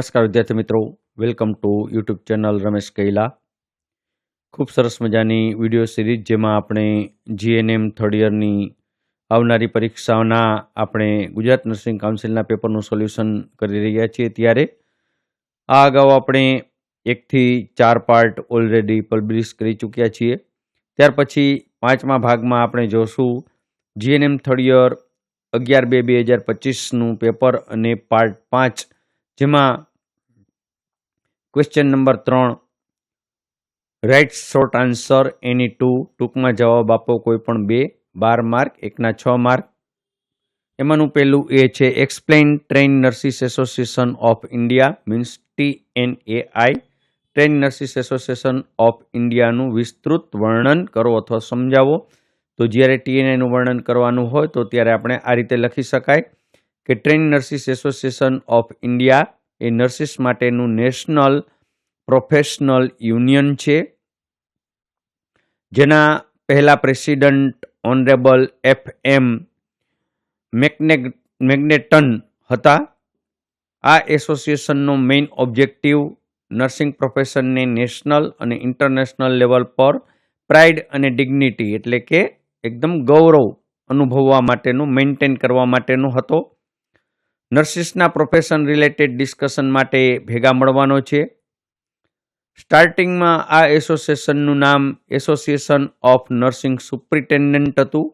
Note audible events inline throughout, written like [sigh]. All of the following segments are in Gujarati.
નમસ્કાર વિદ્યાર્થી મિત્રો. Welcome to YouTube channel Ramesh Kaila. ખૂબ સરસ મજાની વીડિયો સિરીઝ જેમાં આપણે જીએનએમ થર્ડ યરની આવનારી પરીક્ષાઓના આપણે ગુજરાત નર્સિંગ કાઉન્સિલના પેપરનું સોલ્યુશન કરી રહ્યા છીએ ત્યારે. આ અગાઉ આપણે એકથી ચાર પાર્ટ ઓલરેડી પબ્લિશ કરી ચૂક્યા છીએ. ત્યાર પછી પાંચમા ભાગમાં આપણે જોશું જીએનએમ થર્ડ યર અગિયાર બે બે હજાર પચીસનું પેપર અને પાર્ટ પાંચ, જેમાં ક્વેશ્ચન નંબર ત્રણ. Write short answer any two ટૂંકમાં જવાબ આપો કોઈ પણ બે. બાર માર્ક, એકના છ માર્ક. એમાંનું પહેલું એ છે explain train nurses association of India means T N A I train nurses association of ઇન્ડિયાનું વિસ્તૃત વર્ણન કરો અથવા સમજાવો. તો જ્યારે ટીએનઆઈનું વર્ણન કરવાનું હોય તો ત્યારે આપણે આ રીતે લખી શકાય કે train nurses association of India A nurses માટેનું નેશનલ પ્રોફેશનલ યુનિયન છે. જેના પહેલા પ્રેસિડન્ટ ઓનરેબલ એફ એમ મેગ્ને મેગ્નેટન હતા. આ એસોસિએશનનો મેઇન ઓબ્જેક્ટિવ નર્સિંગ પ્રોફેશનને નેશનલ અને ઇન્ટરનેશનલ લેવલ પર પ્રાઇડ અને ડિગ્નિટી એટલે કે એકદમ ગૌરવ અનુભવવા માટેનું મેન્ટેન કરવા માટેનો હતો. નર્સિસના પ્રોફેશન રિલેટેડ ડિસ્કશન માટે ભેગા મળવાનો છે. સ્ટાર્ટિંગમાં આ એસોસિએશનનું નામ એસોસિએશન ઓફ નર્સિંગ સુપ્રિન્ટેન્ડન્ટ હતું.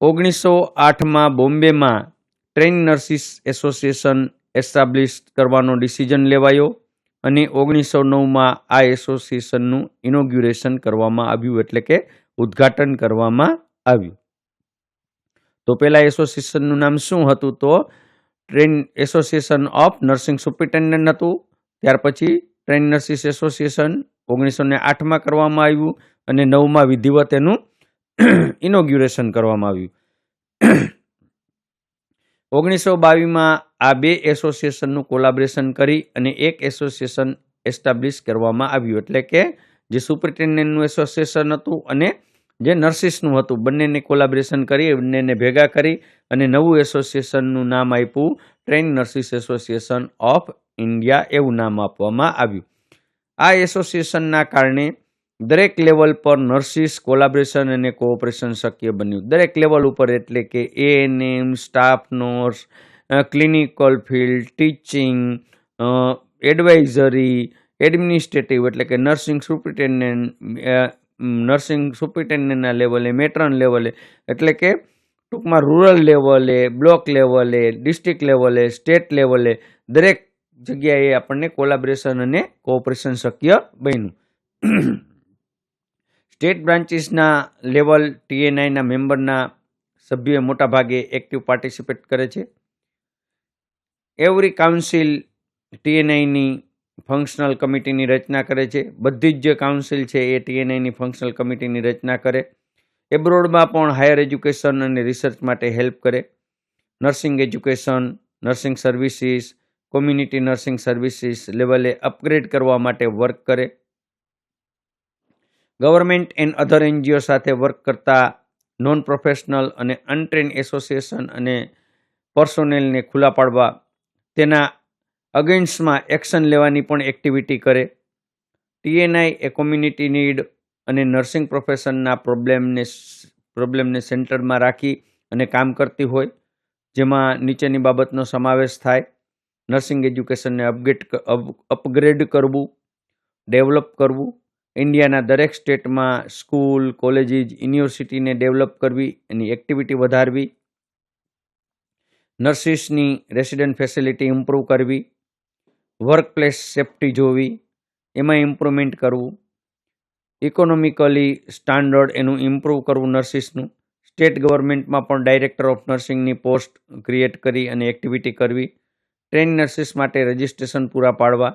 ઓગણીસો આઠમાં બોમ્બેમાં ટ્રેન નર્સિસ એસોસિએશન એસ્ટાબ્લિશ કરવાનો ડિસિઝન લેવાયો અને ઓગણીસો નવમાં આ એસોસિએશનનું ઇનોગ્યુરેશન કરવામાં આવ્યું, એટલે કે ઉદ્ઘાટન કરવામાં આવ્યું. તો પહેલાં એસોસિએશનનું નામ શું હતું તો? Train association of nursing superintendent હતું. ત્યાર પછી ટ્રેન નર્સિસ એસોસિએશન ઓગણીસો ને આઠમાં કરવામાં આવ્યું અને નવમાં વિધિવત એનું [clears throat] ઇનોગ્યુરેશન કરવામાં આવ્યું. [clears throat] ઓગણીસો બાવીસમાં આ બે એસોસિએશનનું કોલાબરેશન કરી અને એક એસોસિએશન એસ્ટાબ્લિશ કરવામાં આવ્યું. એટલે કે જે સુપ્રિન્ટેન્ડન્ટનું એસોસિએશન હતું અને જે નર્સિસનું હતું, બંનેને કોલાબરેશન કરી, બંનેને ભેગા કરી અને નવું એસોસિએશનનું નામ આપ્યું train nurses association of India એવું નામ આપવામાં આવ્યું. આ એસોસિએશનના કારણે દરેક લેવલ પર નર્સિસ કોલાબરેશન અને કોઓપરેશન શક્ય બન્યું. દરેક લેવલ ઉપર એટલે કે ANM staff nurse clinical field teaching advisory administrative એટલે કે નર્સિંગ સુપ્રિન્ટેન્ડન્ટ નર્સિંગ સુપ્રિન્ટેન્ડન્ટના લેવલે, મેટ્રન લેવલે, એટલે કે ટૂંકમાં રૂરલ લેવલે, બ્લોક લેવલે, ડિસ્ટ્રિક્ટ લેવલે, સ્ટેટ લેવલે, દરેક જગ્યાએ આપણને કોલાબરેશન અને કોઓપરેશન શક્ય બન્યું. સ્ટેટ બ્રાન્ચીસના લેવલ, ટીએનઆઈના મેમ્બરના સભ્યોએ મોટાભાગે એક્ટિવ પાર્ટિસિપેટ કરે છે. એવરી કાઉન્સિલ ટીએનઆઈની ફંક્શનલ કમિટીની રચના કરે છે. બધી જ જે કાઉન્સિલ છે એ ટીએનઆઈની ફંક્શનલ કમિટીની રચના કરે. એબ્રોડમાં પણ હાયર એજ્યુકેશન અને રિસર્ચ માટે હેલ્પ કરે. Nursing education nursing services community nursing services લેવલે અપગ્રેડ કરવા માટે વર્ક કરે. ગવર્મેન્ટ એન્ડ અધર એનજીઓ સાથે વર્ક કરતા નોન પ્રોફેશનલ અને અનટ્રેન એસોસિએશન અને પર્સોનેલને ખુલ્લા પાડવા. તેના અગેન્સ્ટમાં એક્શન લેવાની પણ એક્ટિવિટી કરે. ટીએનઆઈ એ કોમ્યુનિટી નીડ અને નર્સિંગ પ્રોફેશનના પ્રોબ્લેમને પ્રોબ્લેમને સેન્ટરમાં રાખી અને કામ કરતી હોય, જેમાં નીચેની બાબતનો સમાવેશ થાય. નર્સિંગ એજ્યુકેશનને અપગ્રેડ અપગ્રેડ કરવું, ડેવલપ કરવું. ઇન્ડિયાના દરેક સ્ટેટમાં સ્કૂલ, કોલેજીસ, યુનિવર્સિટીને ડેવલપ કરવી, એની એક્ટિવિટી વધારવી. નર્સિસની રેસિડન્ટ ફેસિલિટી ઇમ્પ્રૂવ કરવી. વર્કપ્લેસ સેફ્ટી જોવી, એમાં ઇમ્પ્રુવમેન્ટ કરવું ઇકોનોમિકલી સ્ટાન્ડર્ડ એનું ઇમ્પ્રૂવ કરવું નર્સિસનું સ્ટેટ ગવર્મેન્ટમાં પણ ડાયરેક્ટર ઓફ નર્સિંગની પોસ્ટ ક્રિએટ કરી અને એક્ટિવિટી કરવી ટ્રેન નર્સિસ માટે રજિસ્ટ્રેશન પૂરા પાડવા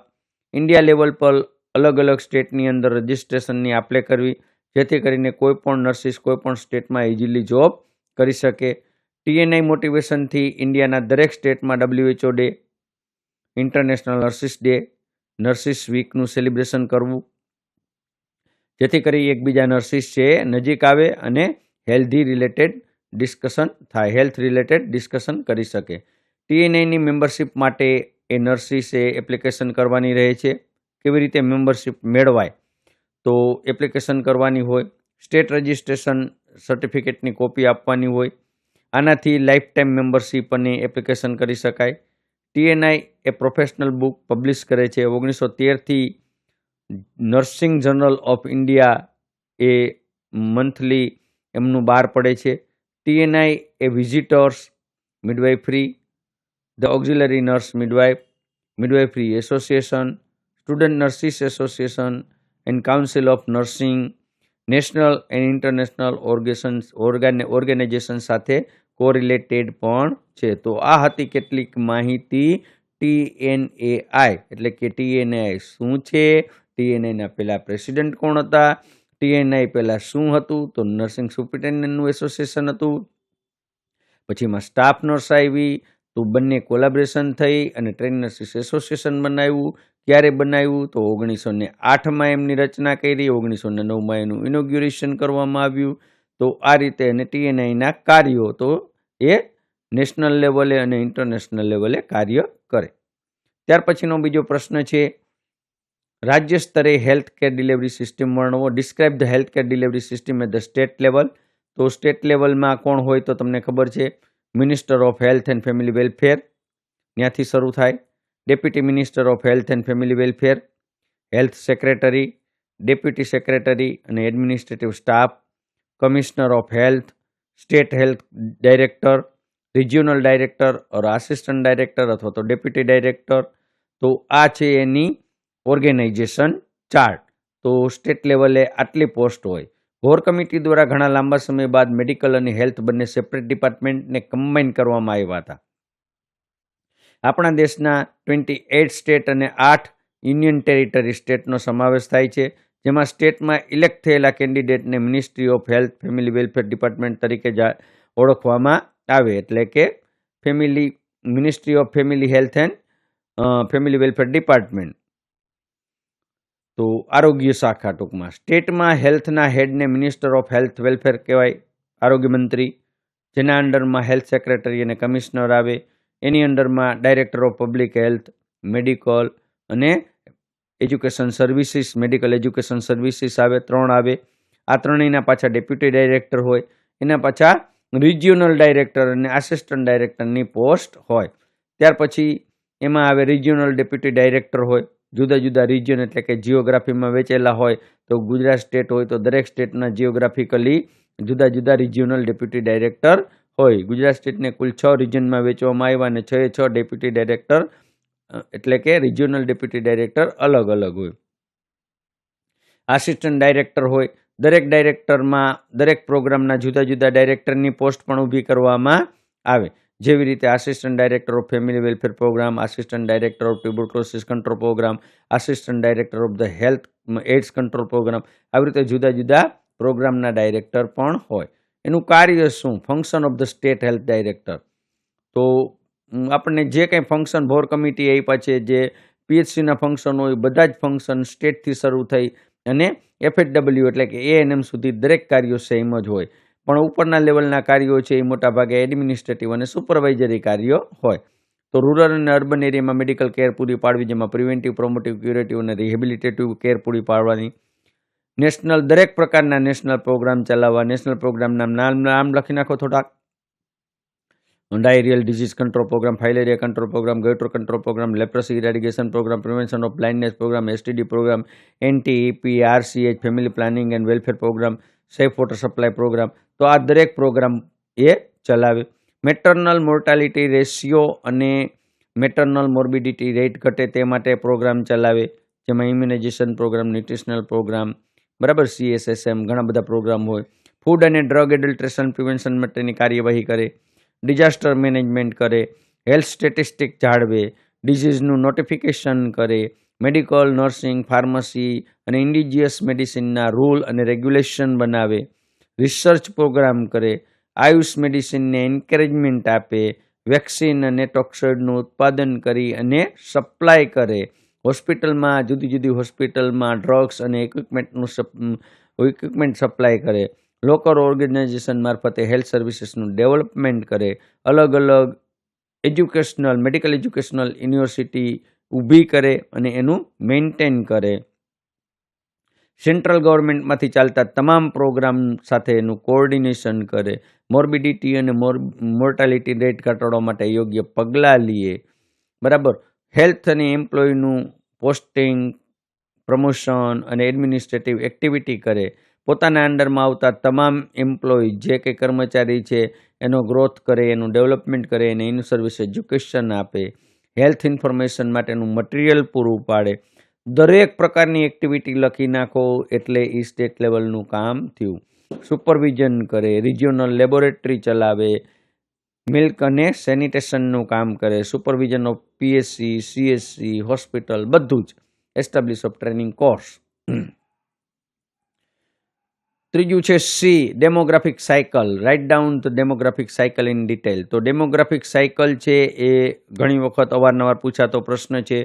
ઇન્ડિયા લેવલ પર અલગ અલગ સ્ટેટની અંદર રજિસ્ટ્રેશનની આપલે કરવી, જેથી કરીને કોઈપણ નર્સિસ કોઈપણ સ્ટેટમાં ઇઝીલી જોબ કરી શકે. ટીએનઆઈ મોટિવેશનથી ઇન્ડિયાના દરેક સ્ટેટમાં WHO day international nurses day nurses વીકનું celebration કરવું. જેથી કરી એકબીજા નર્સિસ છે, નજીક આવે અને હેલ્ધી રિલેટેડ ડિસ્કશન થાય હેલ્થ રિલેટેડ ડિસ્કશન કરી શકે. ટીએનઆઈની મેમ્બરશિપ માટે એ નર્સિસે એપ્લિકેશન કરવાની રહે છે. કેવી રીતે મેમ્બરશિપ મેળવાય? તો એપ્લિકેશન કરવાની હોય સ્ટેટ રજિસ્ટ્રેશન સર્ટિફિકેટની કોપી આપવાની હોય. આનાથી લાઈફ ટાઈમ મેમ્બરશીપ અને એપ્લિકેશન કરી શકાય. ટીએનઆઈ એ પ્રોફેશનલ બુક પબ્લિશ કરે છે. ઓગણીસો તેરથી નર્સિંગ જર્નલ ઓફ ઇન્ડિયા એ મંથલી એમનું બહાર પડે છે. TNAI A visitors midwifery the auxiliary nurse midwife midwifery association student nurses association and council of nursing national and international organisations organ organisation સાથે કોરિલેટેડ પણ છે. તો આ હતી કેટલીક માહિતી ટીએનએઆઈ એટલે કે ટીએનએઆઈ શું છે? ટીએનઆઈના પહેલાં પ્રેસિડેન્ટ કોણ હતા? ટીએનઆઈ પહેલાં શું હતું? તો નર્સિંગ સુપ્રિન્ટેન્ડન્ટનું એસોસિએશન હતું. પછીમાં સ્ટાફ નર્સ આવી, તો બંને કોલાબરેશન થઈ અને ટ્રેન નર્સિસ એસોસિએશન બનાવ્યું. ક્યારે બનાવ્યું? તો ઓગણીસો ને આઠમાં એમની રચના કરી ઓગણીસો ને નવમાં એનું ઇનોગ્યુરેશન કરવામાં આવ્યું. તો આ રીતે અને ટીએનઆઈના કાર્યો. તો એ નેશનલ લેવલે અને ઇન્ટરનેશનલ લેવલે કાર્ય કરે. ત્યાર પછીનો બીજો પ્રશ્ન છે, રાજ્ય સ્તરે health care delivery system વર્ણવો. Describe the health care delivery system at the state level તો સ્ટેટ લેવલમાં કોણ હોય તો તમને ખબર છે minister of health and family welfare ત્યાંથી શરૂ થાય. Deputy minister of health and family welfare health secretary deputy secretary અને administrative staff commissioner of health state health director, regional director or assistant director અથવા તો ડેપ્યુટી ડાયરેક્ટર. તો આ છે એની ઓર્ગેનાઇઝેશન ચાર્ટ. તો સ્ટેટ લેવલે આટલી પોસ્ટ હોય. કોર કમિટી દ્વારા ઘણા લાંબા સમય બાદ મેડિકલ અને હેલ્થ બંને સેપરેટ ડિપાર્ટમેન્ટને કમ્બાઈન કરવામાં આવ્યા હતા. આપણા દેશના ટ્વેન્ટી એટ સ્ટેટ અને આઠ યુનિયન ટેરિટરી સ્ટેટનો સમાવેશ થાય છે. જેમાં સ્ટેટમાં ઇલેક્ટ થયેલા કેન્ડિડેટને ministry of health family welfare department તરીકે ઓળખવામાં આવે. એટલે કે family ministry of family health and family welfare department તો આરોગ્ય શાખા ટૂંકમાં. સ્ટેટમાં હેલ્થના હેડને મિનિસ્ટર ઓફ હેલ્થ વેલફેર કહેવાય, આરોગ્ય મંત્રી. જેના અંડરમાં હેલ્થ સેક્રેટરી અને કમિશનર આવે. એની અંડરમાં director of public health medical અને education services, medical education services આવે, ત્રણ આવે. આ ત્રણેયના પાછા ડેપ્યુટી ડાયરેક્ટર હોય. એના પાછા રિજિયોનલ ડાયરેક્ટર અને આસિસ્ટન્ટ ડાયરેક્ટરની પોસ્ટ હોય. ત્યાર પછી એમાં આવે રિજિયોનલ ડેપ્યુટી ડાયરેક્ટર હોય. જુદા જુદા રિજિયન એટલે કે જિયોગ્રાફીમાં વેચેલા હોય, તો ગુજરાત સ્ટેટ હોય, તો દરેક સ્ટેટના જિયોગ્રાફિકલી જુદા જુદા રિજિયોનલ ડેપ્યુટી ડાયરેક્ટર હોય. ગુજરાત સ્ટેટને કુલ છ રિજનમાં વેચવામાં આવ્યા અને છ છ ડેપ્યુટી ડાયરેક્ટર એટલે કે રિજિયોનલ ડેપ્યુટી ડાયરેક્ટર અલગ અલગ હોય. આસિસ્ટન્ટ ડાયરેક્ટર હોય, દરેક ડાયરેક્ટરમાં દરેક પ્રોગ્રામના જુદા જુદા ડાયરેક્ટરની પોસ્ટ પણ ઊભી કરવામાં આવે. જેવી રીતે assistant director of family welfare programme assistant director of tuberculosis control programme assistant director of the health AIDS control programme આવી રીતે જુદા જુદા પ્રોગ્રામના ડાયરેક્ટર પણ હોય. એનું કાર્ય શું? Function of the state health director તો આપણને જે કંઈ ફંક્શન ભોર કમિટી આપ્યા છે જે પીએચસીના ફંક્શન હોય બધા જ ફંક્શન સ્ટેટથી શરૂ થઈ અને એફએચડબલ્યુ એટલે કે એએનએમ સુધી દરેક કાર્યો સેમ જ હોય પણ ઉપરના લેવલના કાર્યો છે એ મોટાભાગે એડમિનિસ્ટ્રેટિવ અને સુપરવાઇઝરી કાર્યો હોય તો રૂરલ અને અર્બન એરિયામાં મેડિકલ કેર પૂરી પાડવી જેમાં પ્રિવેન્ટિવ પ્રોમોટિવ ક્યુરેટિવ અને રિહેબિલિટેટિવ કેર પૂરી પાડવાની નેશનલ દરેક પ્રકારના નેશનલ પ્રોગ્રામ ચલાવવા નેશનલ પ્રોગ્રામના નામ નામ લખી નાખો થોડાક diarrhoeal disease control programme filaria control programme goitre control programme leprosy eradication programme prevention of blindness programme STD programme NTEP RCH family planning and welfare programme safe water supply programme તો આ દરેક પ્રોગ્રામ એ ચલાવે. મેટર્નલ મોર્ટાલિટી રેશિયો અને મેટર્નલ મોર્બિડિટી રેટ ઘટે તે માટે પ્રોગ્રામ ચલાવે. જેમાં ઇમ્યુનાઇઝેશન પ્રોગ્રામ ન્યુટ્રિશનલ પ્રોગ્રામ બરાબર સીએસએસએમ ઘણા બધા પ્રોગ્રામ હોય. ફૂડ અને ડ્રગ એડલ્ટ્રેશન પ્રિવેન્શન માટેની કાર્યવાહી કરે. ડિઝાસ્ટર મેનેજમેન્ટ કરે, હેલ્થ સ્ટેટિસ્ટિક જાળવે, ડિઝીઝનું નોટિફિકેશન કરે, મેડિકલ, નર્સિંગ, ફાર્મસી અને ઇન્ડિજિયસ મેડિસિનના રૂલ અને રેગ્યુલેશન બનાવે, રિસર્ચ પ્રોગ્રામ કરે, આયુષ મેડિસિનને એન્કરેજમેન્ટ આપે, વેક્સિન અને ટોક્સોઇડનું ઉત્પાદન કરી અને સપ્લાય કરે. હોસ્પિટલમાં, જુદી જુદી હોસ્પિટલમાં ડ્રગ્સ અને ઇક્વિપમેન્ટનું ઇક્વિપમેન્ટ સપ્લાય કરે. લોકલ ઓર્ગેનાઇઝેશન મારફતે હેલ્થ સર્વિસીસનું ડેવલપમેન્ટ કરે, અલગ અલગ એજ્યુકેશનલ મેડિકલ એજ્યુકેશનલ યુનિવર્સિટી ઊભી કરે અને એનું મેન્ટેન કરે. સેન્ટ્રલ ગવર્મેન્ટમાંથી ચાલતા તમામ પ્રોગ્રામ સાથે એનું કોઓર્ડિનેશન કરે. મોર્બિડિટી અને મોર મોર્ટાલિટી રેટ ઘટાડવા માટે યોગ્ય પગલાં લઈએ બરાબર? હેલ્થ અને એમ્પ્લોયનું પોસ્ટિંગ પ્રમોશન અને એડમિનિસ્ટ્રેટિવ એક્ટિવિટી કરે. પોતાના અંડરમાં આવતા તમામ એમ્પ્લોય જે કંઈ કર્મચારી છે, એનો ગ્રોથ કરે, એનું ડેવલપમેન્ટ કરે, એને એનું સર્વિસ એજ્યુકેશન આપે હેલ્થ ઇન્ફોર્મેશન માટેનું મટીરિયલ પૂરું પાડે. દરેક પ્રકારની એક્ટિવિટી લખી નાખો એટલે એ સ્ટેટ લેવલનું કામ થયું. સુપરવિઝન કરે રિજિયોનલ લેબોરેટરી ચલાવે મિલ્ક અને સેનિટેશનનું કામ કરે supervision of PSC CSC hospital બધું જ. એસ્ટાબ્લિશ ઓફ ટ્રેનિંગ કોર્સ ત્રીજું છે C demographic cycle write down the demographic cycle in detail તો ડેમોગ્રાફિક સાયકલ છે એ ઘણી વખત અવારનવાર પૂછાતો પ્રશ્ન છે.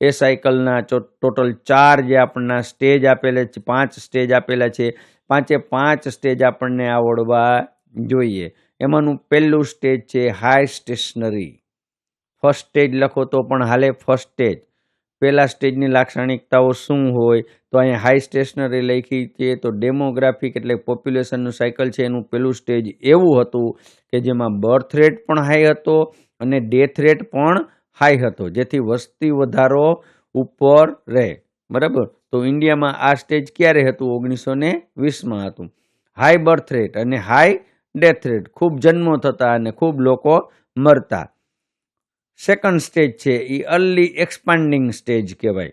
એ સાયકલના ટોટલ ચાર જે આપણના સ્ટેજ આપેલા છે, પાંચ સ્ટેજ આપેલા છે, પાંચે પાંચ સ્ટેજ આપણને આવડવા જોઈએ. એમાંનું પહેલું સ્ટેજ છે હાઈ સ્ટેશનરી ફર્સ્ટ સ્ટેજ લખો તો પણ હાલે ફર્સ્ટ સ્ટેજ પહેલા સ્ટેજની લાક્ષણિકતાઓ શું હોય, તો અહીંયા હાઈ સ્ટેશનરી લખી છે, તો ડેમોગ્રાફિક એટલે પોપ્યુલેશનનું સાયકલ છે, એનું પહેલું સ્ટેજ એવું હતું કે જેમાં બર્થ રેટ પણ હાઈ હતો અને ડેથ રેટ પણ હાઈ હતો, જેથી વસ્તી વધારો ઉપર રહે, બરાબર? તો ઇન્ડિયામાં આ સ્ટેજ ક્યારે હતું? ઓગણીસો ને વીસમાં હતું. હાઈ બર્થ રેટ અને હાઈ ડેથ રેટ ખૂબ જન્મો થતા અને ખૂબ લોકો મરતા. સેકન્ડ સ્ટેજ છે એ અર્લી એક્સપાન્ડિંગ સ્ટેજ કહેવાય.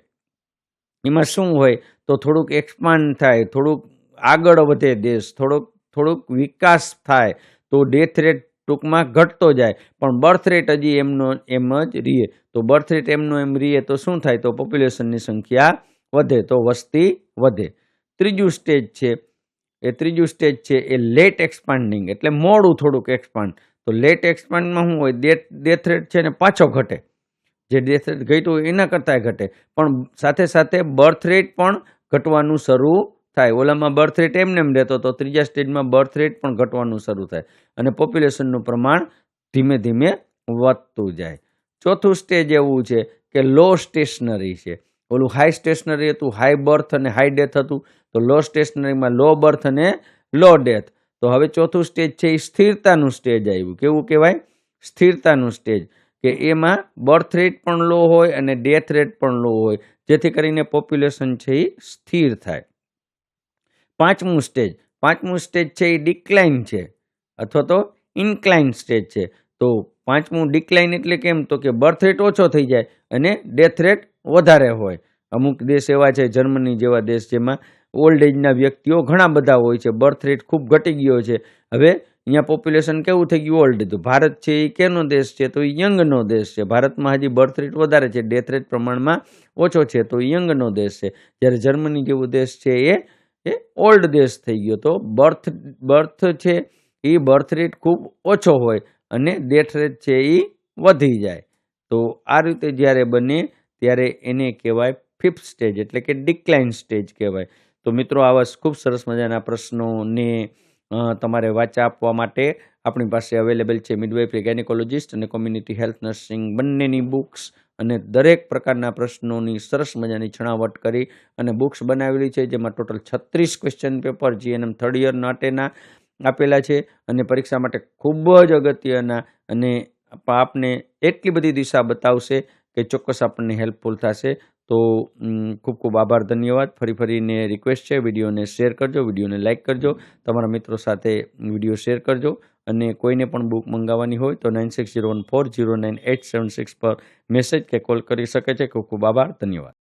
એમાં શું હોય? તો થોડુંક એક્સપાન્ડ થાય, થોડુંક આગળ વધે દેશ, થોડોક, થોડુંક વિકાસ થાય, તો ડેથ રેટ ટૂંકમાં ઘટતો જાય, પણ બર્થ રેટ હજી એમનો, એમ જ રીએ. તો બર્થ રેટ એમનો એમ રીએ, તો શું થાય? તો પોપ્યુલેશનની સંખ્યા વધે, તો વસ્તી વધે. ત્રીજું સ્ટેજ છે, એ ત્રીજું સ્ટેજ છે, એ લેટ એક્સપાન્ડિંગ એટલે મોડું થોડુંક એક્સપાન્ડ તો લેટ એક્સપાન્ડમાં શું હોય? ડેથ ડેથ રેટ છે ને પાછો ઘટે. જે ડેથ રેટ ઘટ્યું એના કરતાં ઘટે. પણ સાથે સાથે બર્થ રેટ પણ ઘટવાનું શરૂ થાય. ઓલામાં બર્થ રેટ એમને એમ રહેતો તો ત્રીજા સ્ટેજમાં બર્થ રેટ પણ ઘટવાનું શરૂ થાય. અને પોપ્યુલેશનનું પ્રમાણ ધીમે ધીમે વધતું જાય. ચોથું સ્ટેજ એવું છે કે લો સ્ટેશનરી છે. ઓલું હાઈ સ્ટેશનરી હતું હાઈ બર્થ અને હાઈ ડેથ હતું. તો લો સ્ટેશનરીમાં લો બર્થ અને લો ડેથ તો હવે ચોથું સ્ટેજ છે એ સ્થિરતાનું સ્ટેજ આવ્યું. કેવું કહેવાય? સ્થિરતાનું સ્ટેજ. કે એમાં બર્થ રેટ પણ લો હોય અને ડેથ રેટ પણ લો હોય. જેથી કરીને પોપ્યુલેશન છે એ સ્થિર થાય. પાંચમું સ્ટેજ. પાંચમું સ્ટેજ છે એ ડિક્લાઇન છે. અથવા તો ઇન્ક્લાઇન સ્ટેજ છે. તો પાંચમું ડિક્લાઇન એટલે કેમ? તો કે બર્થ રેટ ઓછો થઈ જાય અને ડેથ રેટ વધારે હોય. અમુક દેશ એવા છે, જર્મની જેવા દેશ જેમાં ઓલ્ડ એજના વ્યક્તિઓ ઘણા બધા હોય છે. બર્થ રેટ ખૂબ ઘટી ગયો છે. હવે અહીંયા પોપ્યુલેશન કેવું થઈ ગયું? ઓલ્ડ તો ભારત છે એ કેનો દેશ છે? તો એ યંગનો દેશ છે. ભારતમાં હજી બર્થ રેટ વધારે છે. ડેથ રેટ પ્રમાણમાં ઓછો છે. તો યંગનો દેશ છે. જ્યારે જર્મની જેવો દેશ છે એ એ ઓલ્ડ દેશ થઈ ગયો. તો બર્થ બર્થ છે એ બર્થ રેટ ખૂબ ઓછો હોય અને ડેથ રેટ છે એ વધી જાય. તો આ રીતે જ્યારે બને ત્યારે એને કહેવાય ફિફ્થ સ્ટેજ એટલે કે ડિક્લાઇન સ્ટેજ કહેવાય. તો મિત્રો આવા ખૂબ સરસ મજાના પ્રશ્નોને તમારે વાંચા આપવા માટે આપણી પાસે અવેલેબલ છે. મિડવાઇફરી ગાયનેકોલોજીસ્ટ અને કોમ્યુનિટી હેલ્થ નર્સિંગ બંનેની બુક્સ અને દરેક પ્રકારના પ્રશ્નોની સરસ મજાની છણાવટ કરી અને બુક્સ બનાવેલી છે, જેમાં ટોટલ છત્રીસ question paper GNM third year માટેના આપેલા છે અને પરીક્ષા માટે ખૂબ જ અગત્યના અને આપને એટલી બધી દિશા બતાવશે કે ચોક્કસ આપણને હેલ્પફુલ થશે. તો ખૂબ ખૂબ આભાર, ધન્યવાદ. ફરી ફરીને રિક્વેસ્ટ છે, વિડીયોને શેર કરજો, વિડીયોને લાઇક કરજો. તમારા મિત્રો સાથે વીડિયો શેર કરજો. અને કોઈને પણ બુક મંગાવવાની હોય તો nine six zero one four zero nine eight seven six પર મેસેજ કે કોલ કરી શકે છે. ખૂબ ખૂબ આભાર, ધન્યવાદ.